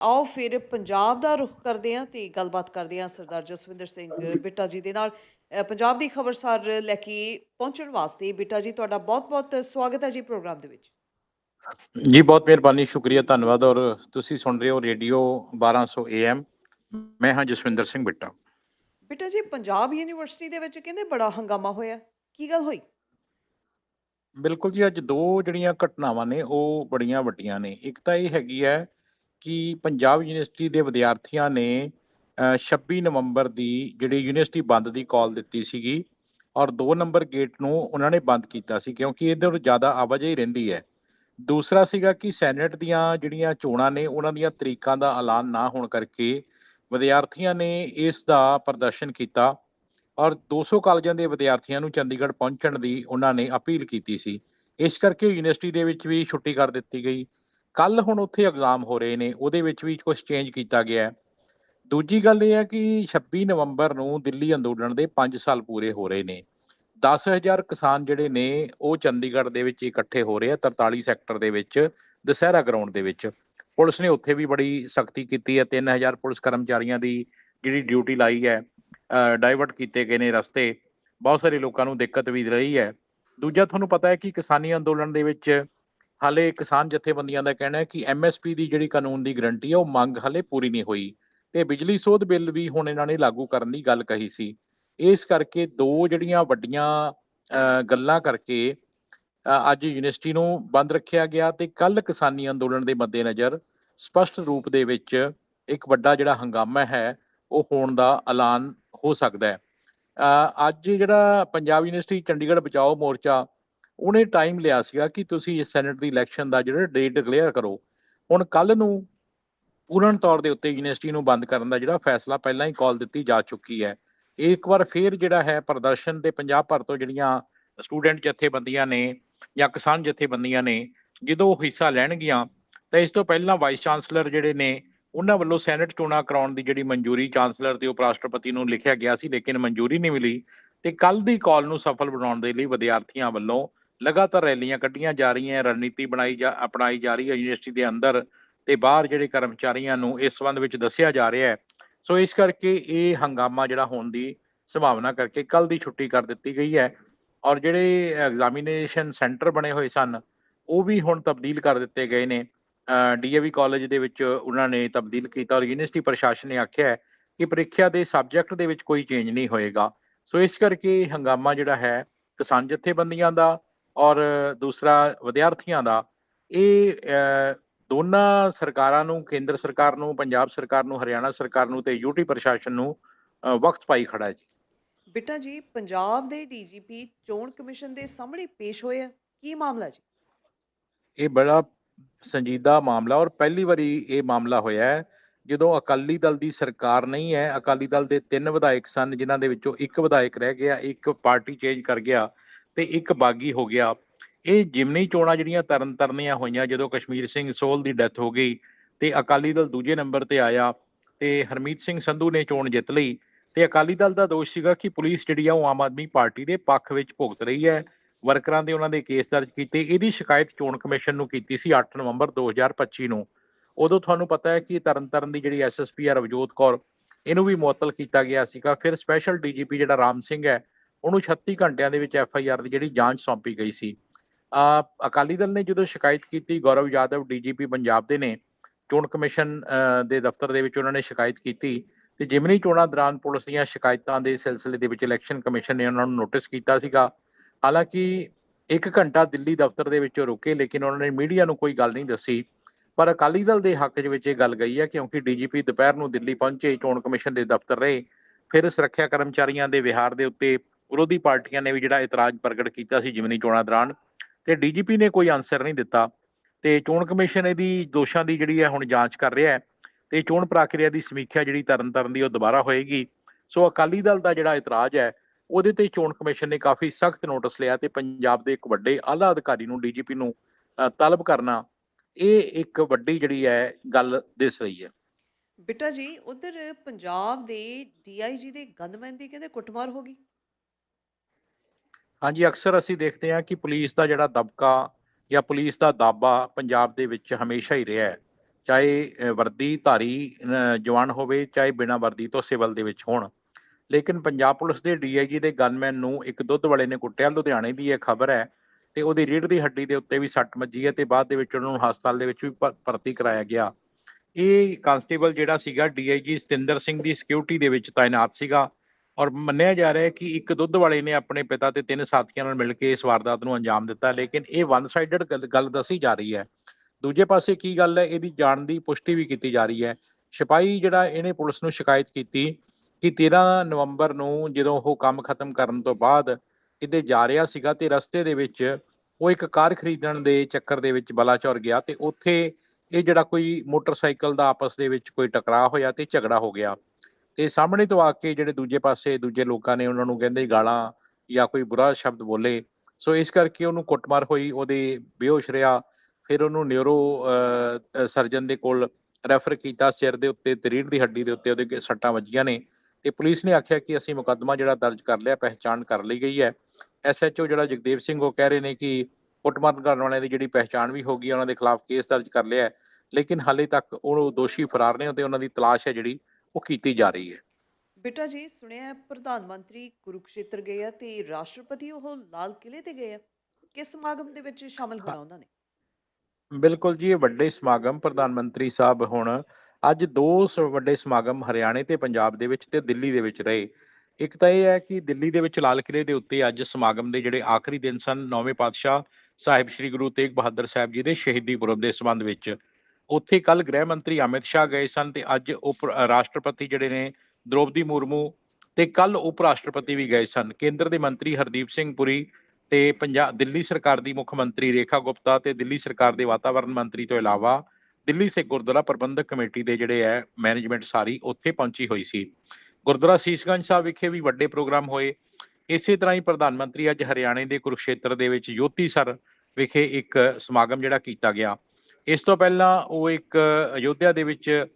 ਆਓ ਫਿਰ ਪੰਜਾਬ ਦਾ ਰੁਖ ਕਰਦੇ ਹਾਂ ਤੇ ਗੱਲਬਾਤ ਕਰਦੇ ਹਾਂ ਸਰਦਾਰ ਜਸਵਿੰਦਰ ਸਿੰਘ ਬਿੱਟਾ ਜੀ ਦੇ ਨਾਲ। ਪੰਜਾਬ ਦੀ ਖਬਰਸਾਰ ਲੈ ਕੇ ਪਹੁੰਚਣ ਵਾਸਤੇ ਬਿੱਟਾ ਜੀ ਤੁਹਾਡਾ ਬਹੁਤ-ਬਹੁਤ ਸਵਾਗਤ ਹੈ ਜੀ ਪ੍ਰੋਗਰਾਮ ਦੇ ਵਿੱਚ। ਜੀ ਬਹੁਤ ਮਿਹਰਬਾਨੀ ਸ਼ੁਕਰੀਆ ਧੰਨਵਾਦ ਔਰ ਤੁਸੀਂ ਸੁਣ ਰਹੇ ਹੋ ਰੇਡੀਓ 1200 AM ਮੈਂ ਹਾਂ ਜਸਵਿੰਦਰ ਸਿੰਘ ਬਿੱਟਾ। ਬਿੱਟਾ ਜੀ ਪੰਜਾਬ ਯੂਨੀਵਰਸਿਟੀ ਦੇ ਵਿੱਚ ਕਹਿੰਦੇ ਬੜਾ ਹੰਗਾਮਾ ਹੋਇਆ। ਕੀ ਗੱਲ ਹੋਈ? ਬਿਲਕੁਲ ਜੀ ਅੱਜ ਦੋ ਜਿਹੜੀਆਂ ਘਟਨਾਵਾਂ ਨੇ ਉਹ ਬੜੀਆਂ ਵੱਡੀਆਂ ਨੇ। ਇੱਕ ਤਾਂ ਇਹ ਹੈਗੀ ਹੈ ਕਿ ਪੰਜਾਬ ਯੂਨੀਵਰਸਿਟੀ ਦੇ ਵਿਦਿਆਰਥੀਆਂ ਨੇ ਅ, 26 ਨਵੰਬਰ ਦੀ ਜਿਹੜੀ ਯੂਨੀਵਰਸਿਟੀ ਬੰਦ ਦੀ ਕਾਲ ਦਿੱਤੀ ਸੀਗੀ ਔਰ 2 ਨੰਬਰ ਗੇਟ ਨੂੰ ਉਹਨਾਂ ਨੇ ਬੰਦ ਕੀਤਾ ਸੀ ਕਿਉਂਕਿ ਇਹਦੇ ਜ਼ਿਆਦਾ ਆਵਾਜਾਈ ਰਹਿੰਦੀ ਹੈ। ਦੂਸਰਾ ਸੀਗਾ ਕਿ ਸੈਨੇਟ ਦੀਆਂ ਜਿਹੜੀਆਂ ਚੋਣਾਂ ਨੇ ਉਹਨਾਂ ਦੀਆਂ ਤਰੀਕਾਂ ਦਾ ਐਲਾਨ ਨਾ ਹੋਣ ਕਰਕੇ ਵਿਦਿਆਰਥੀਆਂ ਨੇ ਇਸ ਦਾ ਪ੍ਰਦਰਸ਼ਨ ਕੀਤਾ ਔਰ 200 ਕਾਲਜਾਂ ਦੇ ਵਿਦਿਆਰਥੀਆਂ ਨੂੰ ਚੰਡੀਗੜ੍ਹ ਪਹੁੰਚਣ ਦੀ ਉਹਨਾਂ ਨੇ ਅਪੀਲ ਕੀਤੀ ਸੀ। ਇਸ ਕਰਕੇ ਯੂਨੀਵਰਸਿਟੀ ਦੇ ਵਿੱਚ ਵੀ ਛੁੱਟੀ ਕਰ ਦਿੱਤੀ ਗਈ। ਕੱਲ ਹੁਣ ਉੱਥੇ ਐਗਜ਼ਾਮ ਹੋ ਰਹੇ ਨੇ, ਉਹਦੇ ਵਿੱਚ ਵੀ ਕੁਝ ਚੇਂਜ ਕੀਤਾ ਗਿਆ ਹੈ। ਦੂਜੀ ਗੱਲ ਇਹ ਹੈ ਕਿ 26 ਨਵੰਬਰ ਨੂੰ ਦਿੱਲੀ ਅੰਦੋਲਨ ਦੇ 5 ਸਾਲ ਪੂਰੇ ਹੋ ਰਹੇ ਨੇ। 10000 ਕਿਸਾਨ ਜਿਹੜੇ ਨੇ, ਉਹ ਚੰਡੀਗੜ੍ਹ ਦੇ ਵਿੱਚ ਇਕੱਠੇ ਹੋ ਰਹੇ ਆ 43 ਸੈਕਟਰ ਦੇ ਵਿੱਚ, ਦੁਸਹਿਰਾ ਗਰਾਊਂਡ ਦੇ ਵਿੱਚ। ਪੁਲਿਸ ਨੇ ਉੱਥੇ ਵੀ ਬੜੀ ਸਖਤੀ ਕੀਤੀ ਹੈ 3000 ਪੁਲਿਸ ਕਰਮਚਾਰੀਆਂ ਦੀ ਜਿਹੜੀ ਡਿਊਟੀ ਲਾਈ ਹੈ ਡਾਇਵਰਟ ਕੀਤੇ ਗਏ ਨੇ ਰਸਤੇ। ਬਹੁਤ ਸਾਰੇ ਲੋਕਾਂ ਨੂੰ ਦਿੱਕਤ ਵੀ ਰਹੀ ਹੈ। ਦੂਜਾ ਤੁਹਾਨੂੰ ਪਤਾ ਹੈ ਕਿ ਕਿਸਾਨੀ ਅੰਦੋਲਨ ਦੇ ਵਿੱਚ ਹਾਲੇ ਕਿਸਾਨ ਜਥੇਬੰਦੀਆਂ ਦਾ ਕਹਿਣਾ ਹੈ ਕਿ ਐਮਐਸਪੀ ਦੀ ਜਿਹੜੀ ਕਾਨੂੰਨ ਦੀ ਗਰੰਟੀ ਹੈ, ਉਹ ਮੰਗ ਹਾਲੇ ਪੂਰੀ ਨਹੀਂ ਹੋਈ। ਤੇ ਬਿਜਲੀ ਸੋਧ ਬਿੱਲ ਵੀ ਹੁਣ ਇਹਨਾਂ ਨੇ ਲਾਗੂ ਕਰਨ ਦੀ ਗੱਲ ਕਹੀ ਸੀ। ਇਸ ਕਰਕੇ ਦੋ ਜਿਹੜੀਆਂ ਵੱਡੀਆਂ ਗੱਲਾਂ ਕਰਕੇ ਅੱਜ ਯੂਨੀਵਰਸਿਟੀ ਨੂੰ ਬੰਦ ਰੱਖਿਆ ਗਿਆ ਤੇ ਕੱਲ ਕਿਸਾਨੀ ਅੰਦੋਲਨ ਦੇ ਮੱਦੇਨਜ਼ਰ ਸਪਸ਼ਟ ਰੂਪ ਦੇ ਵਿੱਚ ਇੱਕ ਵੱਡਾ ਜਿਹੜਾ ਹੰਗਾਮਾ ਹੈ, ਉਹ ਹੋਣ ਦਾ ਐਲਾਨ ਹੋ ਸਕਦਾ ਹੈ। ਅੱਜ ਜਿਹੜਾ ਪੰਜਾਬ ਯੂਨੀਵਰਸਿਟੀ ਚੰਡੀਗੜ੍ਹ ਬਚਾਓ ਮੋਰਚਾ ਉਹਨੇ ਟਾਈਮ ਲਿਆ ਸੀਗਾ ਕਿ ਤੁਸੀਂ ਇਸ ਸੈਨੇਟ ਦੀ ਇਲੈਕਸ਼ਨ ਦਾ ਜਿਹੜਾ ਡੇਟ ਡਿਕਲੇਅਰ ਕਰੋ। ਹੁਣ ਕੱਲ ਨੂੰ ਪੂਰਨ ਤੌਰ ਦੇ ਉੱਤੇ ਯੂਨੀਵਰਸਿਟੀ ਨੂੰ ਬੰਦ ਕਰਨ ਦਾ ਜਿਹੜਾ ਫੈਸਲਾ ਪਹਿਲਾਂ ਹੀ ਕਾਲ ਦਿੱਤੀ ਜਾ ਚੁੱਕੀ ਹੈ। ਇਹ ਇੱਕ ਵਾਰ ਫੇਰ ਜਿਹੜਾ ਹੈ ਪ੍ਰਦਰਸ਼ਨ ਤੇ ਪੰਜਾਬ ਭਰ ਤੋਂ ਜਿਹੜੀਆਂ ਸਟੂਡੈਂਟ ਜਥੇਬੰਦੀਆਂ ਨੇ ਜਾਂ ਕਿਸਾਨ ਜਥੇਬੰਦੀਆਂ ਨੇ, ਜਦੋਂ ਉਹ ਹਿੱਸਾ ਲੈਣਗੀਆਂ, ਤਾਂ ਇਸ ਤੋਂ ਪਹਿਲਾਂ ਵਾਈਸ ਚਾਂਸਲਰ ਜਿਹੜੇ ਨੇ, ਉਹਨਾਂ ਵੱਲੋਂ ਸੈਨੇਟ ਚੋਣਾਂ ਕਰਾਉਣ ਦੀ ਜਿਹੜੀ ਮਨਜ਼ੂਰੀ ਚਾਂਸਲਰ ਤੇ ਉਪ ਰਾਸ਼ਟਰਪਤੀ ਨੂੰ ਲਿਖਿਆ ਗਿਆ ਸੀ, ਲੇਕਿਨ ਮਨਜ਼ੂਰੀ ਨਹੀਂ ਮਿਲੀ। ਤੇ ਕੱਲ ਦੀ ਕਾਲ ਨੂੰ ਸਫਲ ਬਣਾਉਣ ਦੇ ਲਈ ਵਿਦਿਆਰਥੀਆਂ ਵੱਲੋਂ ਲਗਾਤਾਰ ਰੈਲੀਆਂ ਕੱਢੀਆਂ ਜਾ ਰਹੀਆਂ, ਰਣਨੀਤੀ ਬਣਾਈ ਜਾ, ਅਪਣਾਈ ਜਾ ਰਹੀ ਹੈ ਯੂਨੀਵਰਸਿਟੀ ਦੇ ਅੰਦਰ ਤੇ ਬਾਹਰ ਜਿਹੜੇ ਕਰਮਚਾਰੀਆਂ ਨੂੰ ਇਸ ਸੰਬੰਧ ਵਿੱਚ ਦੱਸਿਆ ਜਾ ਰਿਹਾ ਹੈ। ਸੋ ਇਸ ਕਰਕੇ ਇਹ ਹੰਗਾਮਾ ਜਿਹੜਾ ਹੋਣ ਦੀ ਸੰਭਾਵਨਾ ਕਰਕੇ ਕੱਲ ਦੀ ਛੁੱਟੀ ਕਰ ਦਿੱਤੀ ਗਈ ਹੈ ਔਰ ਜਿਹੜੇ ਐਗਜ਼ਾਮੀਨੇਸ਼ਨ ਸੈਂਟਰ ਬਣੇ ਹੋਏ ਸਨ, ਉਹ ਵੀ ਹੁਣ ਤਬਦੀਲ ਕਰ ਦਿੱਤੇ ਗਏ ਨੇ। ਡੀਏਵੀ ਕਾਲਜ ਦੇ ਵਿੱਚ ਉਹਨਾਂ ਨੇ ਤਬਦੀਲ ਕੀਤਾ ਔਰ ਯੂਨੀਵਰਸਿਟੀ ਪ੍ਰਸ਼ਾਸਨ ਨੇ ਆਖਿਆ ਕਿ ਪ੍ਰੀਖਿਆ ਦੇ ਸਬਜੈਕਟ ਦੇ ਵਿੱਚ ਕੋਈ ਚੇਂਜ ਨਹੀਂ ਹੋਏਗਾ। ਸੋ ਇਸ ਕਰਕੇ ਹੰਗਾਮਾ ਜਿਹੜਾ ਹੈ ਕਿਸਾਨ ਜਥੇਬੰਦੀਆਂ ਦਾ ਔਰ ਦੂਸਰਾ ਵਿਦਿਆਰਥੀਆਂ ਦਾ ਇਹ ਦੋਨਾਂ ਸਰਕਾਰਾਂ ਨੂੰ ਕੇਂਦਰ ਸਰਕਾਰ ਨੂੰ ਪੰਜਾਬ ਸਰਕਾਰ ਨੂੰ ਹਰਿਆਣਾ ਸਰਕਾਰ ਨੂੰ ਤੇ ਯੂਟੀ ਪ੍ਰਸ਼ਾਸਨ ਨੂੰ ਵਕਤ ਪਾਈ ਖੜਾ ਜੀ। ਬਿੱਟਾ ਜੀ ਪੰਜਾਬ ਦੇ ਡੀਜੀਪੀ ਚੋਣ ਕਮਿਸ਼ਨ ਦੇ ਸਾਹਮਣੇ ਪੇਸ਼ ਹੋਏ ਆ। ਕੀ ਮਾਮਲਾ ਜੀ? ਇਹ ਬੜਾ ਸੰਜੀਦਾ ਮਾਮਲਾ ਔਰ ਪਹਿਲੀ ਵਾਰੀ ਇਹ ਮਾਮਲਾ ਹੋਇਆ ਹੈ। ਜਦੋਂ ਅਕਾਲੀ ਦਲ ਦੀ ਸਰਕਾਰ ਨਹੀਂ ਹੈ ਅਕਾਲੀ ਦਲ ਦੇ ਤਿੰਨ ਵਿਧਾਇਕ ਸਨ ਜਿਨ੍ਹਾਂ ਦੇ ਵਿੱਚੋਂ ਇੱਕ ਵਿਧਾਇਕ ਰਹਿ ਗਿਆ ਇੱਕ ਪਾਰਟੀ ਚੇਂਜ ਕਰ ਗਿਆ। ਤੇ ਇੱਕ ਬਾਗੀ ਹੋ ਗਿਆ। ਇਹ ਜਿਮਨੀ ਚੋਣਾਂ ਜਿਹੜੀਆਂ ਤਰਨ ਤਰਨੀਆਂ ਹੋਈਆਂ, ਜਦੋਂ ਕਸ਼ਮੀਰ ਸਿੰਘ ਸੋਲ ਦੀ ਡੈਥ ਹੋ ਗਈ ਤੇ ਅਕਾਲੀ ਦਲ ਦੂਜੇ ਨੰਬਰ ਤੇ ਆਇਆ ਤੇ ਹਰਮੀਤ ਸਿੰਘ ਸੰਧੂ ਨੇ ਚੋਣ ਜਿੱਤ ਲਈ ਤੇ ਅਕਾਲੀ ਦਲ ਦਾ ਦੋਸ਼ ਸੀਗਾ ਕਿ ਪੁਲਿਸ ਜਿਹੜੀ ਆ ਉਹ ਆਮ ਆਦਮੀ ਪਾਰਟੀ ਦੇ ਪੱਖ ਵਿੱਚ ਭੁਗਤ ਰਹੀ ਹੈ। ਵਰਕਰਾਂ ਦੇ ਉਹਨਾਂ ਦੇ ਕੇਸ ਦਰਜ ਕੀਤੇ। ਇਹਦੀ ਸ਼ਿਕਾਇਤ ਚੋਣ ਕਮਿਸ਼ਨ ਨੂੰ ਕੀਤੀ ਸੀ 8 ਨਵੰਬਰ 2025 ਨੂੰ। ਉਦੋਂ ਤੁਹਾਨੂੰ ਪਤਾ ਹੈ ਕਿ ਤਰਨਤਾਰਨ ਦੀ ਜਿਹੜੀ ਐਸਐਸਪੀ ਆ ਰਵਜੋਤ ਕੌਰ, ਇਹਨੂੰ ਵੀ ਮੁਅੱਤਲ ਕੀਤਾ ਗਿਆ ਸੀਗਾ। ਫਿਰ ਸਪੈਸ਼ਲ ਡੀਜੀਪੀ ਜਿਹੜਾ ਰਾਮ ਸਿੰਘ ਹੈ ਉਹਨੂੰ 36 ਘੰਟਿਆਂ ਦੇ ਵਿੱਚ ਐੱਫ ਆਈ ਆਰ ਦੀ ਜਿਹੜੀ ਜਾਂਚ ਸੌਂਪੀ ਗਈ ਸੀ। ਅਕਾਲੀ ਦਲ ਨੇ ਜਦੋਂ ਸ਼ਿਕਾਇਤ ਕੀਤੀ, ਗੌਰਵ ਯਾਦਵ ਡੀਜੀਪੀ ਪੰਜਾਬ ਦੇ ਨੇ, ਚੋਣ ਕਮਿਸ਼ਨ ਦੇ ਦਫ਼ਤਰ ਦੇ ਵਿੱਚ ਉਹਨਾਂ ਨੇ ਸ਼ਿਕਾਇਤ ਕੀਤੀ ਤੇ ਜਿਮਨੀ ਚੋਣਾਂ ਦੌਰਾਨ ਪੁਲਿਸ ਦੀਆਂ ਸ਼ਿਕਾਇਤਾਂ ਦੇ ਸਿਲਸਿਲੇ ਦੇ ਵਿੱਚ ਇਲੈਕਸ਼ਨ ਕਮਿਸ਼ਨ ਨੇ ਉਹਨਾਂ ਨੂੰ ਨੋਟਿਸ ਕੀਤਾ ਸੀਗਾ। ਹਾਲਾਂਕਿ ਇੱਕ ਘੰਟਾ ਦਿੱਲੀ ਦਫ਼ਤਰ ਦੇ ਵਿੱਚ ਰੁਕੇ, ਲੇਕਿਨ ਉਹਨਾਂ ਨੇ ਮੀਡੀਆ ਨੂੰ ਕੋਈ ਗੱਲ ਨਹੀਂ ਦੱਸੀ। ਪਰ ਅਕਾਲੀ ਦਲ ਦੇ ਹੱਕ ਦੇ ਵਿੱਚ ਇਹ ਗੱਲ ਗਈ ਹੈ, ਕਿਉਂਕਿ ਡੀਜੀਪੀ ਦੁਪਹਿਰ ਨੂੰ ਦਿੱਲੀ ਪਹੁੰਚੇ, ਚੋਣ ਕਮਿਸ਼ਨ ਦੇ ਦਫ਼ਤਰ ਰਹੇ, ਫਿਰ ਸੁਰੱਖਿਆ ਕਰਮਚਾਰੀਆਂ ਦੇ ਵਿਹਾਰ ਦੇ ਉੱਤੇ ਵਿਰੋਧੀ ਪਾਰਟੀਆਂ ਨੇ ਵੀ ਜਿਹੜਾ ਇਤਰਾਜ਼ ਪ੍ਰਗਟ ਕੀਤਾ ਸੀ ਜਿਮਨੀ ਚੋਣਾਂ ਦੌਰਾਨ ਤੇ ਡੀਜੀਪੀ ਨੇ ਕੋਈ ਆਨਸਰ ਨਹੀਂ ਦਿੱਤਾ ਤੇ ਚੋਣ ਕਮਿਸ਼ਨ ਇਹਦੀ ਦੋਸ਼ਾਂ ਦੀ ਜਿਹੜੀ ਹੈ ਹੁਣ ਜਾਂਚ ਕਰ ਰਿਹਾ ਹੈ ਤੇ ਚੋਣ ਪ੍ਰਕਿਰਿਆ ਦੀ ਸਮੀਖਿਆ ਜਿਹੜੀ ਤਰਨ ਤਾਰਨ ਦੀ ਉਹ ਦੁਬਾਰਾ ਹੋਏਗੀ। ਸੋ ਅਕਾਲੀ ਦਲ ਦਾ ਜਿਹੜਾ ਇਤਰਾਜ਼ ਹੈ, ਉਹਦੇ ਤੇ ਚੋਣ ਕਮਿਸ਼ਨ ਨੇ ਕਾਫੀ ਸਖਤ ਨੋਟਿਸ ਲਿਆ ਤੇ ਪੰਜਾਬ ਦੇ ਇੱਕ ਵੱਡੇ ਆਲਾ ਅਧਿਕਾਰੀ ਨੂੰ ਡੀਜੀਪੀ ਨੂੰ ਤਲਬ ਕਰਨਾ ਇਹ ਇੱਕ ਵੱਡੀ ਜਿਹੜੀ ਹੈ ਗੱਲ ਦਿਸ ਰਹੀ ਹੈ। ਬਿੱਟਾ ਜੀ, ਉਧਰ ਪੰਜਾਬ ਦੇ ਡੀਆਈਜੀ ਦੇ ਗਨਮੈਨ ਦੀ ਕਹਿੰਦੇ ਕੁੱਟਮਾਰ ਹੋ ਗਈ। ਹਾਂਜੀ, ਅਕਸਰ ਅਸੀਂ ਦੇਖਦੇ ਹਾਂ ਕਿ ਪੁਲਿਸ ਦਾ ਜਿਹੜਾ ਦਬਕਾ ਜਾਂ ਪੁਲਿਸ ਦਾ ਦਾਬਾ ਪੰਜਾਬ ਦੇ ਵਿੱਚ ਹਮੇਸ਼ਾ ਹੀ ਰਿਹਾ ਹੈ। ਚਾਹੇ ਵਰਦੀ ਧਾਰੀ ਜਵਾਨ ਹੋਵੇ, ਚਾਹੇ ਬਿਨਾਂ ਵਰਦੀ ਤੋਂ ਸਿਵਲ ਦੇ ਵਿੱਚ ਹੋਣ। ਲੇਕਿਨ ਪੰਜਾਬ ਪੁਲਿਸ ਦੇ ਡੀਆਈਜੀ ਦੇ ਗਨਮੈਨ ਨੂੰ ਇੱਕ ਦੁੱਧ ਵਾਲੇ ਨੇ ਕੁੱਟਿਆ। ਲੁਧਿਆਣੇ ਦੀ ਇਹ ਖਬਰ ਹੈ ਤੇ ਉਹਦੀ ਰੀੜ੍ਹ ਦੀ ਹੱਡੀ ਦੇ ਉੱਤੇ ਵੀ ਸੱਟ ਵੱਜੀ ਹੈ ਤੇ ਬਾਅਦ ਦੇ ਵਿੱਚ ਉਹਨਾਂ ਨੂੰ ਹਸਪਤਾਲ ਦੇ ਵਿੱਚ ਵੀ ਭਰਤੀ ਕਰਾਇਆ ਗਿਆ। ਇਹ ਕਾਂਸਟੇਬਲ ਜਿਹੜਾ ਸੀਗਾ ਡੀਆਈਜੀ ਸਤਿੰਦਰ ਸਿੰਘ ਦੀ ਸਿਕਿਉਰਿਟੀ ਦੇ ਵਿੱਚ ਤਾਇਨਾਤ ਸੀਗਾ। ਔਰ ਮੰਨਿਆ ਜਾ ਰਿਹਾ ਹੈ ਕਿ ਇੱਕ ਦੁੱਧ ਵਾਲੇ ਨੇ ਆਪਣੇ ਪਿਤਾ ਤੇ ਤਿੰਨ ਸਾਥੀਆਂ ਨਾਲ ਮਿਲ ਕੇ ਇਸ ਵਾਰਦਾਤ ਨੂੰ ਅੰਜਾਮ ਦਿੱਤਾ, ਲੇਕਿਨ ਇਹ ਵਨ ਸਾਈਡਡ ਗੱਲ ਦੱਸੀ ਜਾ ਰਹੀ ਹੈ। ਦੂਜੇ ਪਾਸੇ ਕੀ ਗੱਲ ਹੈ? ਇਹਦੀ ਜਾਣ ਦੀ ਪੁਸ਼ਟੀ ਵੀ ਕੀਤੀ ਜਾ ਰਹੀ ਹੈ। ਸਿਪਾਹੀ ਜਿਹੜਾ ਇਹਨੇ ਪੁਲਿਸ ਨੂੰ ਸ਼ਿਕਾਇਤ ਕੀਤੀ ਕਿ 13 ਨਵੰਬਰ ਨੂੰ ਜਦੋਂ ਉਹ ਕੰਮ ਖਤਮ ਕਰਨ ਤੋਂ ਬਾਅਦ ਕਿਤੇ ਜਾ ਰਿਹਾ ਸੀਗਾ ਤੇ ਰਸਤੇ ਦੇ ਵਿੱਚ ਉਹ ਇੱਕ ਕਾਰ ਖਰੀਦਣ ਦੇ ਚੱਕਰ ਦੇ ਵਿੱਚ ਬਲਾਚੌਰ ਗਿਆ ਤੇ ਉੱਥੇ ਇਹ ਜਿਹੜਾ ਕੋਈ ਮੋਟਰਸਾਈਕਲ ਦਾ ਆਪਸ ਦੇ ਵਿੱਚ ਕੋਈ ਟਕਰਾਅ ਹੋਇਆ ਤੇ ਝਗੜਾ ਹੋ ਗਿਆ। ਤੇ ਸਾਹਮਣੇ ਤੋਂ ਆ ਕੇ ਜਿਹੜੇ ਦੂਜੇ ਪਾਸੇ ਦੂਜੇ ਲੋਕਾਂ ਨੇ ਉਹਨਾਂ ਨੂੰ ਕਹਿੰਦੇ ਗਾਲਾਂ ਜਾਂ ਕੋਈ ਬੁਰਾ ਸ਼ਬਦ ਬੋਲੇ, ਸੋ ਇਸ ਕਰਕੇ ਉਹਨੂੰ ਕੁੱਟਮਾਰ ਹੋਈ, ਉਹਦੇ ਬੇਹੋਸ਼ ਰਿਹਾ, ਫਿਰ ਉਹਨੂੰ ਨਿਊਰੋ ਸਰਜਨ ਦੇ ਕੋਲ ਰੈਫਰ ਕੀਤਾ, ਸਿਰ ਦੇ ਉੱਤੇ ਤੇ ਰੀੜ੍ਹ ਦੀ ਹੱਡੀ ਦੇ ਉੱਤੇ ਉਹਦੇ ਸੱਟਾਂ ਵੱਜੀਆਂ ਨੇ ਤੇ ਪੁਲਿਸ ਨੇ ਆਖਿਆ ਕਿ ਅਸੀਂ ਮੁਕੱਦਮਾ ਜਿਹੜਾ ਦਰਜ ਕਰ ਲਿਆ, ਪਹਿਚਾਣ ਕਰ ਲਈ ਗਈ ਹੈ। ਐਸਐਚਓ ਜਿਹੜਾ ਜਗਦੇਵ ਸਿੰਘ ਉਹ ਕਹਿ ਰਹੇ ਨੇ ਕਿ ਕੁੱਟਮਾਰ ਕਰਨ ਵਾਲਿਆਂ ਦੀ ਜਿਹੜੀ ਪਹਿਚਾਣ ਵੀ ਹੋ ਗਈ ਹੈ, ਉਹਨਾਂ ਦੇ ਖਿਲਾਫ ਕੇਸ ਦਰਜ ਕਰ ਲਿਆ ਲੇਕਿਨ ਹਾਲੇ ਤੱਕ ਉਹ ਦੋਸ਼ੀ ਫਰਾਰ ਨੇ ਤੇ ਉਹਨਾਂ ਦੀ ਤਲਾਸ਼ ਹੈ ਜਿਹੜੀ ਉਹ ਕੀਤੀ ਜਾ ਰਹੀ ਹੈ। ਬਿੱਟਾ ਜੀ ਸੁਣਿਆ ਪ੍ਰਧਾਨ ਮੰਤਰੀ ਕੁਰੂਕਸ਼ੇਤਰ ਗਏ ਆ ਤੇ ਰਾਸ਼ਟਰਪਤੀ ਉਹ ਲਾਲ ਕਿਲੇ ਤੇ ਗਏ ਆ। ਕਿਸ ਸਮਾਗਮ ਦੇ ਵਿੱਚ ਸ਼ਾਮਲ ਹੋਣਾ ਉਹਨਾਂ ਨੇ? ਬਿਲਕੁਲ ਜੀ ਇਹ ਵੱਡੇ ਸਮਾਗਮ ਪ੍ਰਧਾਨ ਮੰਤਰੀ ਸਾਹਿਬ ਹੁਣ ਅੱਜ ਦੋ ਵੱਡੇ ਸਮਾਗਮ ਹਰਿਆਣੇ ਤੇ ਪੰਜਾਬ ਦੇ ਵਿੱਚ ਤੇ ਦਿੱਲੀ ਦੇ ਵਿੱਚ ਰਹੇ। ਇੱਕ ਤਾਂ ਇਹ ਹੈ ਕਿ ਦਿੱਲੀ ਦੇ ਵਿੱਚ ਲਾਲ ਕਿਲੇ ਦੇ ਉੱਤੇ ਅੱਜ ਸਮਾਗਮ ਦੇ ਜਿਹੜੇ ਆਖਰੀ ਦਿਨ ਸਨ ਨੌਵੇਂ ਪਾਤਸ਼ਾਹ ਸਾਹਿਬ ਸ੍ਰੀ ਗੁਰੂ ਤੇਗ ਬਹਾਦਰ ਸਾਹਿਬ ਜੀ ਦੇ ਸ਼ਹੀਦੀ ਪੁਰਬ ਦੇ ਸੰਬੰਧ ਵਿੱਚ। ਉੱਥੇ ਕੱਲ ਗ੍ਰਹਿ ਮੰਤਰੀ ਅਮਿਤ ਸ਼ਾਹ ਗਏ ਸਨ ਤੇ ਅੱਜ ਉਪ ਰਾਸ਼ਟਰਪਤੀ ਜਿਹੜੇ ਨੇ ਦ੍ਰੋਪਦੀ ਮੁਰਮੂ ਤੇ ਕੱਲ ਉਪ ਰਾਸ਼ਟਰਪਤੀ ਵੀ ਗਏ ਸਨ। ਕੇਂਦਰ ਦੇ ਮੰਤਰੀ ਹਰਦੀਪ ਸਿੰਘ ਪੁਰੀ ਤੇ ਪੰਜਾਬ ਦਿੱਲੀ ਸਰਕਾਰ ਦੀ ਮੁੱਖ ਮੰਤਰੀ ਰੇਖਾ ਗੁਪਤਾ ਤੇ ਦਿੱਲੀ ਸਰਕਾਰ ਦੇ ਵਾਤਾਵਰਣ ਮੰਤਰੀ ਤੋਂ ਇਲਾਵਾ ਦਿੱਲੀ ਸਿੱਖ ਗੁਰਦੁਆਰਾ ਪ੍ਰਬੰਧਕ ਕਮੇਟੀ ਦੇ ਜਿਹੜੇ ਹੈ ਮੈਨੇਜਮੈਂਟ ਸਾਰੀ ਉੱਥੇ ਪਹੁੰਚੀ ਹੋਈ ਸੀ। ਗੁਰਦੁਆਰਾ ਸੀਸਗੰਜ ਸਾਹਿਬ ਵਿਖੇ ਵੀ ਵੱਡੇ ਪ੍ਰੋਗਰਾਮ ਹੋਏ। ਇਸੇ ਤਰ੍ਹਾਂ ਹੀ ਪ੍ਰਧਾਨ ਮੰਤਰੀ ਅੱਜ ਹਰਿਆਣੇ ਦੇ ਕੁਰੂਕਸ਼ੇਤਰ ਦੇ ਵਿੱਚ ਯੋਤੀ ਸਰ ਵਿਖੇ ਇੱਕ ਸਮਾਗਮ ਜਿਹੜਾ ਕੀਤਾ ਗਿਆ। ਇਸ ਤੋਂ ਪਹਿਲਾਂ ਉਹ ਇੱਕ ਅਯੋਧਿਆ ਦੇ ਵਿੱਚ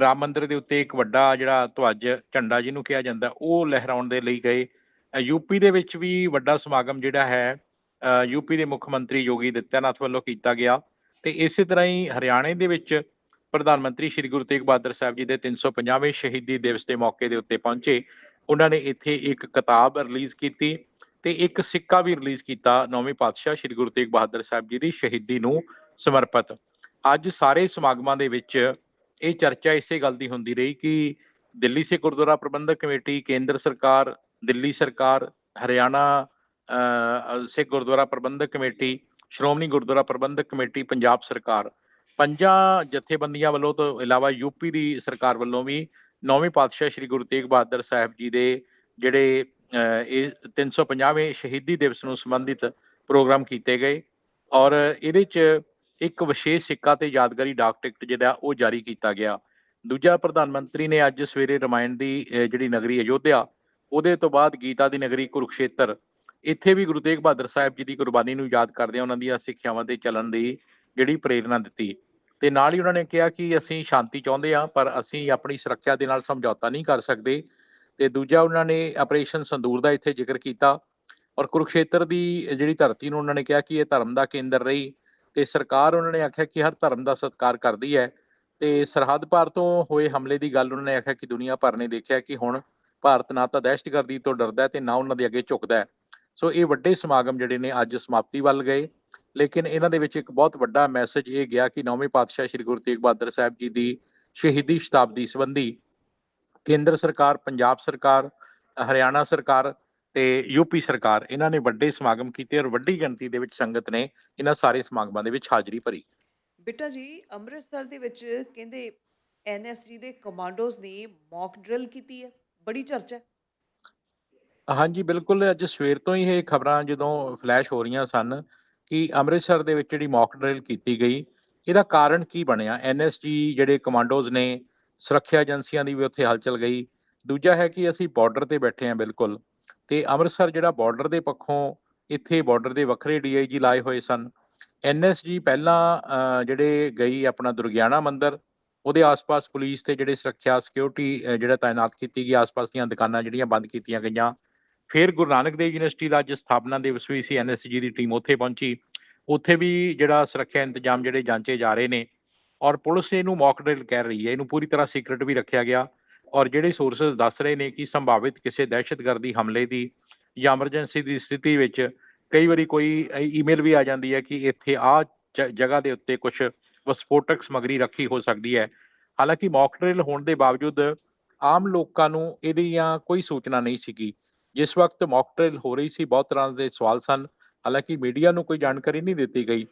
ਰਾਮ ਮੰਦਿਰ ਦੇ ਉੱਤੇ ਇੱਕ ਵੱਡਾ ਜਿਹੜਾ ਧਵਜ ਝੰਡਾ ਜਿਹਨੂੰ ਕਿਹਾ ਜਾਂਦਾ ਉਹ ਲਹਿਰਾਉਣ ਦੇ ਲਈ ਗਏ। ਅ, ਯੂਪੀ ਦੇ ਵਿੱਚ ਵੀ ਵੱਡਾ ਸਮਾਗਮ ਜਿਹੜਾ ਹੈ ਅ, ਯੂਪੀ ਦੇ ਮੁੱਖ ਮੰਤਰੀ ਯੋਗੀ ਦਿੱਤਿਆਨਾਥ ਵੱਲੋਂ ਕੀਤਾ ਗਿਆ। ਤੇ ਇਸੇ ਤਰ੍ਹਾਂ ਹੀ ਹਰਿਆਣੇ ਦੇ ਵਿੱਚ ਪ੍ਰਧਾਨ ਮੰਤਰੀ ਸ਼੍ਰੀ ਗੁਰੂ ਤੇਗ ਬਹਾਦਰ ਸਾਹਿਬ ਜੀ ਦੇ 350ਵੇਂ ਸ਼ਹੀਦੀ ਦਿਵਸ ਦੇ ਮੌਕੇ ਦੇ ਉੱਤੇ ਪਹੁੰਚੇ। ਉਹਨਾਂ ਨੇ ਇੱਥੇ ਇੱਕ ਕਿਤਾਬ ਰਿਲੀਜ਼ ਕੀਤੀ ਤੇ ਇੱਕ ਸਿੱਕਾ ਵੀ ਰਿਲੀਜ਼ ਕੀਤਾ। ਨੌਵੇਂ ਪਾਤਸ਼ਾਹ ਸ਼੍ਰੀ ਗੁਰੂ ਤੇਗ ਬਹਾਦਰ ਸਾਹਿਬ ਜੀ ਦੀ ਸ਼ਹੀਦੀ ਨੂੰ ਸਮਰਪਿਤ। ਅੱਜ ਸਾਰੇ ਸਮਾਗਮਾਂ ਦੇ ਵਿੱਚ ਇਹ ਚਰਚਾ ਇਸੇ ਗੱਲ ਦੀ ਹੁੰਦੀ ਰਹੀ ਕਿ ਦਿੱਲੀ ਸਿੱਖ ਗੁਰਦੁਆਰਾ ਪ੍ਰਬੰਧਕ ਕਮੇਟੀ ਕੇਂਦਰ ਸਰਕਾਰ ਦਿੱਲੀ ਸਰਕਾਰ ਹਰਿਆਣਾ ਅ, ਸਿੱਖ ਗੁਰਦੁਆਰਾ ਪ੍ਰਬੰਧਕ ਕਮੇਟੀ ਸ਼੍ਰੋਮਣੀ ਗੁਰਦੁਆਰਾ ਪ੍ਰਬੰਧਕ ਕਮੇਟੀ ਪੰਜਾਬ ਸਰਕਾਰ। ਪੰਜਾਂ ਜਥੇਬੰਦੀਆਂ ਵੱਲੋਂ ਤੋਂ ਇਲਾਵਾ ਯੂਪੀ ਦੀ ਸਰਕਾਰ ਵੱਲੋਂ ਵੀ ਨੌਵੇਂ ਪਾਤਸ਼ਾਹ ਸ੍ਰੀ ਗੁਰੂ ਤੇਗ ਬਹਾਦਰ ਸਾਹਿਬ ਜੀ ਦੇ ਜਿਹੜੇ ਅ, ਇਹ 350ਵੇਂ ਸ਼ਹੀਦੀ ਦਿਵਸ ਨੂੰ ਸੰਬੰਧਿਤ ਪ੍ਰੋਗਰਾਮ ਕੀਤੇ ਗਏ ਔਰ ਇਹਦੇ 'ਚ ਇੱਕ ਵਿਸ਼ੇਸ਼ ਸਿੱਕਾ ਤੇ ਯਾਦਗਾਰੀ ਡਾਕ ਟਿਕਟ ਜਿਹੜਾ ਉਹ ਜਾਰੀ ਕੀਤਾ ਗਿਆ। ਦੂਜਾ ਪ੍ਰਧਾਨ ਮੰਤਰੀ ਨੇ ਅੱਜ ਸਵੇਰੇ ਰਮਾਇਣ ਦੀ ਜਿਹੜੀ ਨਗਰੀ ਅਯੋਧਿਆ, ਉਹਦੇ ਤੋਂ ਬਾਅਦ ਗੀਤਾ ਦੀ ਨਗਰੀ ਕੁਰੂਕਸ਼ੇਤਰ। ਇੱਥੇ ਵੀ ਗੁਰੂ ਤੇਗ ਬਹਾਦਰ ਸਾਹਿਬ ਜੀ ਦੀ ਕੁਰਬਾਨੀ ਨੂੰ ਯਾਦ ਕਰਦੇ ਉਹਨਾਂ ਦੀਆਂ ਸਿੱਖਿਆਵਾਂ ਤੇ ਚੱਲਣ ਦੀ ਜਿਹੜੀ ਪ੍ਰੇਰਣਾ ਦਿੱਤੀ। ਤੇ ਨਾਲ ਹੀ ਉਹਨਾਂ ਨੇ ਕਿਹਾ ਕਿ ਅਸੀਂ ਸ਼ਾਂਤੀ ਚਾਹੁੰਦੇ ਹਾਂ, ਪਰ ਅਸੀਂ ਆਪਣੀ ਸੁਰੱਖਿਆ ਦੇ ਨਾਲ ਸਮਝੌਤਾ ਨਹੀਂ ਕਰ ਸਕਦੇ। ਤੇ ਦੂਜਾ ਉਹਨਾਂ ਨੇ ਆਪਰੇਸ਼ਨ ਸੰਦੂਰ ਦਾ ਇੱਥੇ ਜ਼ਿਕਰ ਕੀਤਾ। ਔਰ ਕੁਰੂਕਸ਼ੇਤਰ ਦੀ ਜਿਹੜੀ ਧਰਤੀ ਨੂੰ ਉਹਨਾਂ ਨੇ ਕਿਹਾ ਕਿ ਇਹ ਧਰਮ ਦਾ ਕੇਂਦਰ ਰਹੀ। ਤੇ ਸਰਕਾਰ ਉਹਨਾਂ ਨੇ ਆਖਿਆ ਕਿ ਹਰ ਧਰਮ ਦਾ ਸਤਿਕਾਰ ਕਰਦੀ ਹੈ ਤੇ ਸਰਹੱਦ ਪਾਰ ਤੋਂ ਹੋਏ ਹਮਲੇ ਦੀ ਗੱਲ ਉਹਨਾਂ ਨੇ ਆਖਿਆ ਕਿ ਦੁਨੀਆ ਭਰ ਨੇ ਦੇਖਿਆ ਕਿ ਹੁਣ ਭਾਰਤ ਨਾ ਤਾਂ ਦਹਿਸ਼ਤਗਰਦੀ ਤੋਂ ਡਰਦਾ ਹੈ ਤੇ ਨਾ ਉਹਨਾਂ ਦੇ ਅੱਗੇ ਝੁਕਦਾ ਹੈ। ਸੋ ਇਹ ਵੱਡੇ ਸਮਾਗਮ ਜਿਹੜੇ ਨੇ ਅੱਜ ਸਮਾਪਤੀ ਵੱਲ ਗਏ। ਲੇਕਿਨ ਇਹਨਾਂ ਦੇ ਵਿੱਚ ਇੱਕ ਬਹੁਤ ਵੱਡਾ ਮੈਸੇਜ ਇਹ ਗਿਆ ਕਿ ਨੌਵੇਂ ਪਾਤਸ਼ਾਹ ਸ੍ਰੀ ਗੁਰੂ ਤੇਗ ਬਹਾਦਰ ਸਾਹਿਬ ਜੀ ਦੀ ਸ਼ਹੀਦੀ ਸ਼ਤਾਬਦੀ ਸੰਬੰਧੀ ਕੇਂਦਰ ਸਰਕਾਰ, ਪੰਜਾਬ ਸਰਕਾਰ, ਹਰਿਆਣਾ ਸਰਕਾਰ ਤੇ ਯੂਪੀ ਸਰਕਾਰ ਇਹਨਾਂ ਨੇ ਵੱਡੇ ਸਮਾਗਮ ਕੀਤੇ ਔਰ ਵੱਡੀ ਗਿਣਤੀ ਦੇ ਵਿੱਚ ਸੰਗਤ ਨੇ ਇਹਨਾਂ ਸਾਰੇ ਸਮਾਗਮਾਂ ਦੇ ਵਿੱਚ ਹਾਜ਼ਰੀ ਭਰੀ। ਬਿੱਟਾ ਜੀ ਅੰਮ੍ਰਿਤਸਰ ਦੇ ਵਿੱਚ ਕਹਿੰਦੇ ਐਨਐਸਜੀ ਦੇ ਕਮਾਂਡੋਜ਼ ਨੇ ਮੌਕ ਡਰਿਲ ਕੀਤੀ ਹੈ। ਬੜੀ ਚਰਚਾ ਹੈ। ਹਾਂਜੀ ਬਿਲਕੁਲ। ਅੱਜ ਸਵੇਰ ਤੋਂ ਹੀ ਇਹ ਖਬਰਾਂ ਜਦੋਂ ਫਲੈਸ਼ ਹੋ ਰਹੀਆਂ ਸਨ ਕਿ ਅੰਮ੍ਰਿਤਸਰ ਦੇ ਵਿੱਚ ਜਿਹੜੀ ਮੌਕ ਡਰਿਲ ਕੀਤੀ ਗਈ ਇਹਦਾ ਕਾਰਨ ਕੀ ਬਣਿਆ? ਐਨਐਸਜੀ ਜਿਹੜੇ ਕਮਾਂਡੋਜ਼ ਨੇ ਸੁਰੱਖਿਆ ਏਜੰਸੀਆਂ ਦੀ ਵੀ ਉੱਥੇ ਹਲਚਲ ਗਈ। ਦੂਜਾ ਹੈ ਕਿ ਅਸੀਂ ਬਾਰਡਰ ਤੇ ਬੈਠੇ ਹਾਂ ਬਿਲਕੁਲ। ਤੇ ਅੰਮ੍ਰਿਤਸਰ ਜਿਹੜਾ ਬਾਰਡਰ ਦੇ ਪੱਖੋਂ ਇੱਥੇ ਬਾਰਡਰ ਦੇ ਵੱਖਰੇ ਡੀਆਈਜੀ ਲਾਏ ਹੋਏ ਸਨ। ਐਨਐਸਜੀ ਪਹਿਲਾਂ ਜਿਹੜੇ ਗਈ ਆਪਣਾ ਦੁਰਗਿਆਣਾ ਮੰਦਿਰ, ਉਹਦੇ ਆਸ-ਪਾਸ ਪੁਲਿਸ ਤੇ ਜਿਹੜੇ ਸੁਰੱਖਿਆ ਸਿਕਿਉਰਿਟੀ ਜਿਹੜਾ ਤਾਇਨਾਤ ਕੀਤੀ ਗਈ, ਆਸ-ਪਾਸ ਦੀਆਂ ਦੁਕਾਨਾਂ ਜਿਹੜੀਆਂ ਬੰਦ ਕੀਤੀਆਂ ਗਈਆਂ। ਫਿਰ ਗੁਰੂ ਨਾਨਕ ਦੇਵ ਯੂਨੀਵਰਸਿਟੀ ਦਾ ਅੱਜ ਸਥਾਪਨਾ ਦਿਵਸ ਵੀ ਸੀ ਐਨਐਸਜੀ ਦੀ ਟੀਮ ਉੱਥੇ ਪਹੁੰਚੀ। ਉੱਥੇ ਵੀ ਜਿਹੜਾ ਸੁਰੱਖਿਆ ਇੰਤਜ਼ਾਮ ਜਿਹੜੇ ਜਾਂਚੇ ਜਾ ਰਹੇ ਨੇ। ਔਰ ਪੁਲਿਸ ਇਹਨੂੰ ਮੌਕ ਡਰਿਲ ਕਹਿ ਰਹੀ ਹੈ। ਇਹਨੂੰ ਪੂਰੀ ਤਰ੍ਹਾਂ ਸੀਕ੍ਰੀਟ ਵੀ ਰੱਖਿਆ ਗਿਆ। ਔਰ ਜਿਹੜੇ ਸੋਰਸਸ ਦੱਸ ਰਹੇ ਨੇ ਕਿ ਸੰਭਾਵਿਤ ਕਿਸੇ ਦਹਿਸ਼ਤਗਰਦੀ ਹਮਲੇ ਦੀ ਜਾਂ ਐਮਰਜੈਂਸੀ ਦੀ ਸਥਿਤੀ ਵਿੱਚ ਕਈ ਵਾਰੀ ਕੋਈ ਈਮੇਲ ਵੀ ਆ ਜਾਂਦੀ ਹੈ ਕਿ ਇੱਥੇ ਆ ਜਗ੍ਹਾ ਦੇ ਉੱਤੇ ਕੁਝ ਵਿਸਫੋਟਕ ਸਮੱਗਰੀ ਰੱਖੀ ਹੋ ਸਕਦੀ ਹੈ। ਹਾਲਾਂਕਿ ਮੌਕ ਡਰਿਲ ਹੋਣ ਦੇ ਬਾਵਜੂਦ ਆਮ ਲੋਕਾਂ ਨੂੰ ਇਹਦੀਆਂ ਕੋਈ ਸੂਚਨਾ ਨਹੀਂ ਸੀਗੀ। ਜਿਸ ਵਕਤ ਮੌਕ ਡਰਿਲ ਹੋ ਰਹੀ ਸੀ, ਬਹੁਤ ਤਰ੍ਹਾਂ ਦੇ ਸਵਾਲ ਸਨ। ਹਾਲਾਂਕਿ ਮੀਡੀਆ ਨੂੰ ਕੋਈ ਜਾਣਕਾਰੀ ਨਹੀਂ ਦਿੱਤੀ ਗਈ,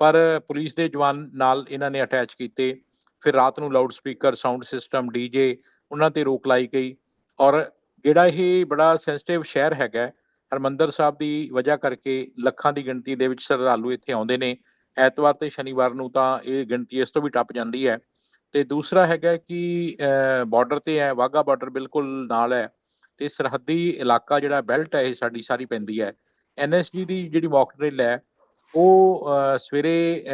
ਪਰ ਪੁਲਿਸ ਦੇ ਜਵਾਨ ਨਾਲ ਇਹਨਾਂ ਨੇ ਅਟੈਚ ਕੀਤੇ। ਫਿਰ ਰਾਤ ਨੂੰ loudspeaker sound system DJ ਉਹਨਾਂ ਤੇ ਰੋਕ ਲਾਈ ਗਈ। ਔਰ ਜਿਹੜਾ ਇਹ ਬੜਾ ਸੈਂਸਿਟਿਵ ਸ਼ਹਿਰ ਹੈਗਾ ਹੈ, ਹਰਮੰਦਰ ਸਾਹਿਬ ਦੀ ਵਜ੍ਹਾ ਕਰਕੇ ਲੱਖਾਂ ਦੀ ਗਿਣਤੀ ਦੇ ਵਿੱਚ ਸ਼ਰਧਾਲੂ ਇੱਥੇ ਆਉਂਦੇ ਨੇ। ਐਤਵਾਰ ਤੇ ਸ਼ਨੀਵਾਰ ਨੂੰ ਤਾਂ ਇਹ ਗਿਣਤੀ ਇਸ ਤੋਂ ਵੀ ਟੱਪ ਜਾਂਦੀ ਹੈ। ਤੇ ਦੂਸਰਾ ਹੈਗਾ ਕਿ ਬਾਰਡਰ ਤੇ ਹੈ ਵਾਗਾ ਬਾਰਡਰ ਬਿਲਕੁਲ ਨਾਲ ਹੈ। ਤੇ ਸਰਹੱਦੀ ਇਲਾਕਾ ਜਿਹੜਾ ਬੈਲਟ ਹੈ ਇਹ ਸਾਡੀ ਸਾਰੀ ਪੈਂਦੀ ਹੈ। ਐਨਐਸਜੀ ਦੀ ਜਿਹੜੀ ਮੌਕ ਡਰਿਲ ਹੈ ਉਹ ਸਵੇਰੇ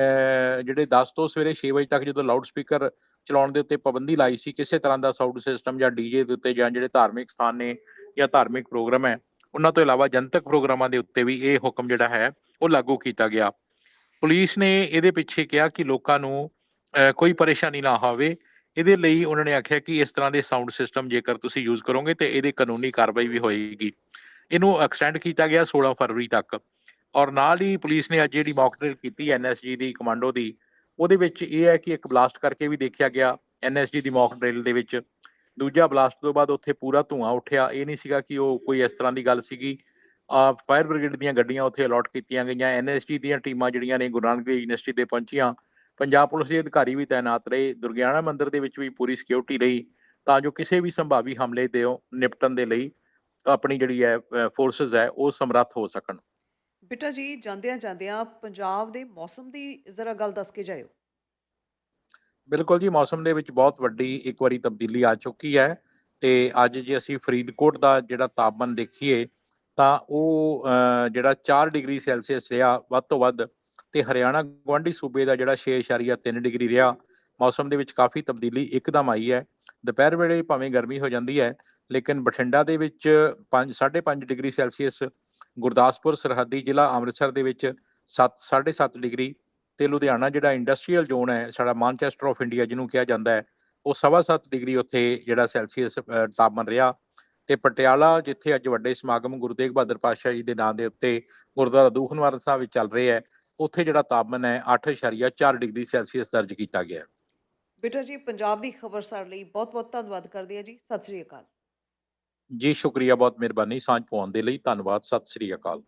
ਜਿਹੜੇ 10 ਤੋਂ ਸਵੇਰੇ 6 ਵਜੇ ਤੱਕ ਜਦੋਂ ਲਾਊਡ ਸਪੀਕਰ ਚਲਾਉਣ ਦੇ ਉੱਤੇ ਪਾਬੰਦੀ ਲਾਈ ਸੀ, ਕਿਸੇ ਤਰ੍ਹਾਂ ਦਾ ਸਾਊਂਡ ਸਿਸਟਮ ਜਾਂ ਡੀਜੇ ਦੇ ਉੱਤੇ ਜਾਂ ਜਿਹੜੇ ਧਾਰਮਿਕ ਸਥਾਨ ਨੇ ਜਾਂ ਧਾਰਮਿਕ ਪ੍ਰੋਗਰਾਮ ਹੈ, ਉਹਨਾਂ ਤੋਂ ਇਲਾਵਾ ਜਨਤਕ ਪ੍ਰੋਗਰਾਮਾਂ ਦੇ ਉੱਤੇ ਵੀ ਇਹ ਹੁਕਮ ਜਿਹੜਾ ਹੈ, ਉਹ ਲਾਗੂ ਕੀਤਾ ਗਿਆ। ਪੁਲਿਸ ਨੇ ਇਹਦੇ ਪਿੱਛੇ ਕਿਹਾ ਕਿ ਲੋਕਾਂ ਨੂੰ ਕੋਈ ਪਰੇਸ਼ਾਨੀ ਨਾ ਹੋਵੇ। ਇਹਦੇ ਲਈ ਉਹਨਾਂ ਨੇ ਆਖਿਆ ਕਿ ਇਸ ਤਰ੍ਹਾਂ ਦੇ ਸਾਊਂਡ ਸਿਸਟਮ ਜੇਕਰ ਤੁਸੀਂ ਯੂਜ਼ ਕਰੋਗੇ ਤੇ ਇਹਦੇ ਕਾਨੂੰਨੀ ਕਾਰਵਾਈ ਵੀ ਹੋਏਗੀ। ਇਹਨੂੰ ਐਕਸਟੈਂਡ ਕੀਤਾ ਗਿਆ 16 ਫਰਵਰੀ ਤੱਕ। ਔਰ ਨਾਲ ਹੀ ਪੁਲਿਸ ਨੇ ਅੱਜ ਜਿਹੜੀ ਮੌਕ ਡਰਿਲ ਕੀਤੀ ਐਨਐਸਜੀ ਦੀ ਕਮਾਂਡੋ ਦੀ ਉਹਦੇ ਵਿੱਚ ਇਹ ਹੈ ਕਿ ਇੱਕ ਬਲਾਸਟ ਕਰਕੇ ਵੀ ਦੇਖਿਆ ਗਿਆ ਐਨਐਸਜੀ ਦੀ ਮੌਕ ਡਰਿਲ ਦੇ ਵਿੱਚ। ਦੂਜਾ ਬਲਾਸਟ ਤੋਂ ਬਾਅਦ ਉੱਥੇ ਪੂਰਾ ਧੂਆਂ ਉੱਠਿਆ। ਇਹ ਨਹੀਂ ਸੀਗਾ ਕਿ ਉਹ ਕੋਈ ਇਸ ਤਰ੍ਹਾਂ ਦੀ ਗੱਲ ਸੀਗੀ। ਫਾਇਰ ਬ੍ਰਿਗੇਡ ਦੀਆਂ ਗੱਡੀਆਂ ਉੱਥੇ ਅਲਾਟ ਕੀਤੀਆਂ ਗਈਆਂ। ਐਨਐਸਜੀ ਦੀਆਂ ਟੀਮਾਂ ਜਿਹੜੀਆਂ ਨੇ ਗੁਰੂ ਨਾਨਕ ਦੇਵ ਯੂਨੀਵਰਸਿਟੀ ਦੇ ਪਹੁੰਚੀਆਂ। ਪੰਜਾਬ ਪੁਲਿਸ ਦੇ ਅਧਿਕਾਰੀ ਵੀ ਤਾਇਨਾਤ ਰਹੇ। ਦੁਰਗਿਆਣਾ ਮੰਦਿਰ ਦੇ ਵਿੱਚ ਵੀ ਪੂਰੀ ਸਿਕਿਉਰਿਟੀ ਰਹੀ। ਤਾਂ ਜੋ ਕਿਸੇ ਵੀ ਸੰਭਾਵੀ ਹਮਲੇ ਦੇ ਨਿਪਟਣ ਦੇ ਲਈ ਆਪਣੀ ਜਿਹੜੀ ਹੈ ਫੋਰਸਸ ਹੈ, ਉਹ ਸਮਰੱਥ ਹੋ ਸਕਣ। ਬਿੱਟਾ ਜੀ, ਜਾਂਦਿਆਂ ਜਾਂਦਿਆਂ ਪੰਜਾਬ ਦੇ ਮੌਸਮ ਦੀ ਜ਼ਰਾ ਗੱਲ ਦੱਸ ਕੇ ਜਾਇਓ। ਬਿਲਕੁਲ ਜੀ, ਮੌਸਮ ਦੇ ਵਿੱਚ ਬਹੁਤ ਵੱਡੀ ਇੱਕ ਵਾਰੀ ਤਬਦੀਲੀ ਆ ਚੁੱਕੀ ਹੈ ਤੇ ਅੱਜ ਜੇ ਅਸੀਂ ਫਰੀਦਕੋਟ ਦਾ ਜਿਹੜਾ ਤਾਪਮਾਨ ਦੇਖੀਏ ਤਾਂ ਉਹ ਜਿਹੜਾ 4 ਡਿਗਰੀ ਸੈਲਸੀਅਸ ਰਿਹਾ ਵੱਧ ਤੋਂ ਵੱਧ ਤੇ ਹਰਿਆਣਾ ਗਵਾਂਢੀ ਸੂਬੇ ਦਾ ਜਿਹੜਾ 6.3 ਡਿਗਰੀ ਰਿਹਾ, ਮੌਸਮ ਦੇ ਵਿੱਚ ਕਾਫੀ ਤਬਦੀਲੀ ਇੱਕਦਮ ਆਈ ਹੈ। ਦੁਪਹਿਰ ਵੇਲੇ ਭਾਵੇਂ ਗਰਮੀ ਹੋ ਜਾਂਦੀ ਹੈ, ਲੇਕਿਨ ਬਠਿੰਡਾ ਦੇ ਵਿੱਚ 5 5.5 ਡਿਗਰੀ ਸੈਲਸੀਅਸ ਗੁਰਦਾਸਪੁਰ, ਸਰਹੱਦੀ ਜ਼ਿਲ੍ਹਾ ਅੰਮ੍ਰਿਤਸਰ ਦੇ ਵਿੱਚ 7 7.5 ਡਿਗਰੀ ਤੇ ਲੁਧਿਆਣਾ ਜਿਹੜਾ ਇੰਡਸਟਰੀਅਲ ਜ਼ੋਨ ਹੈ, ਸਾਡਾ ਮਾਨਚੈਸਟਰ ਆਫ ਇੰਡੀਆ ਜਿਹਨੂੰ ਕਿਹਾ ਜਾਂਦਾ ਹੈ, ਉਹ ਸਵਾ ਸੱਤ ਡਿਗਰੀ ਉੱਥੇ ਜਿਹੜਾ ਸੈਲਸੀਅਸ ਤਾਪਮਾਨ ਰਿਹਾ ਤੇ ਪਟਿਆਲਾ ਜਿੱਥੇ ਅੱਜ ਵੱਡੇ ਸਮਾਗਮ ਗੁਰੂ ਤੇਗ ਬਹਾਦਰ ਪਾਤਸ਼ਾਹ ਜੀ ਦੇ ਨਾਂ ਦੇ ਉੱਤੇ ਗੁਰਦੁਆਰਾ ਦੂਖਨਿਵਾਰਨ ਸਾਹਿਬ ਵਿੱਚ ਚੱਲ ਰਿਹਾ ਹੈ, ਉੱਥੇ ਜਿਹੜਾ ਤਾਪਮਾਨ ਹੈ 8.4 ਡਿਗਰੀ ਸੈਲਸੀਅਸ ਦਰਜ ਕੀਤਾ ਗਿਆ ਬੇਟਾ ਜੀ, ਪੰਜਾਬ ਦੀ ਖਬਰਸਾਰ ਲਈ ਬਹੁਤ ਬਹੁਤ ਧੰਨਵਾਦ ਕਰਦੇ ਹਾਂ ਜੀ। ਸਤਿ ਸ੍ਰੀ ਅਕਾਲ। ਜੀ ਸ਼ੁਕਰੀਆ ਬਹੁਤ ਮਿਹਰਬਾਨੀ ਸਾਂਝ ਪਾਉਣ ਦੇ ਲਈ। ਧੰਨਵਾਦ ਸਤਿ ਸ੍ਰੀ ਅਕਾਲ।